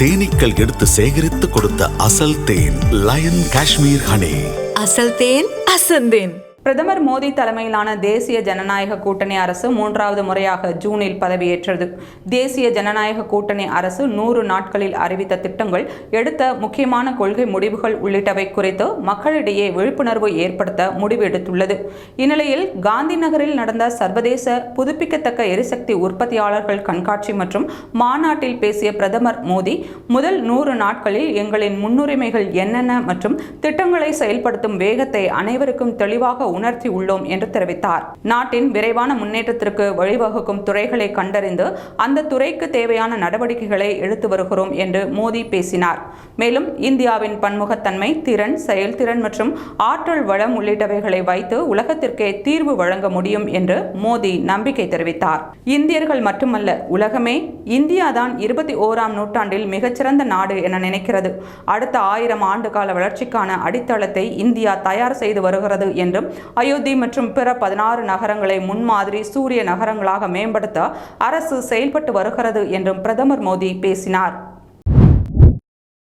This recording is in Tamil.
தேனீக்கள் எடுத்து சேகரித்து கொடுத்த அசல் தேன் லயன் காஷ்மீர் ஹனி. அசல் தேன் அசந்தேன். பிரதமர் மோடி தலைமையிலான தேசிய ஜனநாயக கூட்டணி அரசு மூன்றாவது முறையாக ஜூனில் பதவியேற்றது. தேசிய ஜனநாயக கூட்டணி அரசு நூறு நாட்களில் அறிவித்த திட்டங்கள் எடுத்த முக்கியமான கொள்கை முடிவுகள் உள்ளிட்டவை குறித்து மக்களிடையே விழிப்புணர்வு ஏற்படுத்த முடிவு எடுத்துள்ளது இந்நிலையில் காந்தி நகரில் நடந்த சர்வதேச புதுப்பிக்கத்தக்க எரிசக்தி உற்பத்தியாளர்கள் கண்காட்சி மற்றும் மாநாட்டில் பேசிய பிரதமர் மோடி முதல் நூறு நாட்களில் எங்களின் முன்னுரிமைகள் என்னென்ன மற்றும் திட்டங்களை செயல்படுத்தும் வேகத்தை அனைவருக்கும் தெளிவாக உணர்த்தி உள்ளோம் என்று தெரிவித்தார். நாட்டின் விரைவான முன்னேற்றத்திற்கு வழிவகுக்கும் துறைகளை கண்டறிந்து அந்த துறைக்கு தேவையான நடவடிக்கைகளை எடுத்து வருகிறோம் என்று மோடி பேசினார். மேலும் இந்தியாவின் பன்முகத்தன்மை திறன் செயல்திறன் மற்றும் ஆற்றல் வளம் உள்ளிட்டவைகளை வைத்து உலகத்திற்கே தீர்வு வழங்க முடியும் என்று மோடி நம்பிக்கை தெரிவித்தார். இந்தியர்கள் மட்டுமல்ல உலகமே இந்தியாதான் இருபத்தி ஓராம் நூற்றாண்டில் மிகச்சிறந்த நாடு என நினைக்கிறது. அடுத்த ஆயிரம் ஆண்டு கால வளர்ச்சிக்கான அடித்தளத்தை இந்தியா தயார் செய்து வருகிறது என்றும் அயோத்தி மற்றும் பிற பதினாறு நகரங்களை முன்மாதிரி சூரிய நகரங்களாக மேம்படுத்த அரசு செயல்பட்டு வருகிறது என்றும் பிரதமர் மோடி பேசினார்.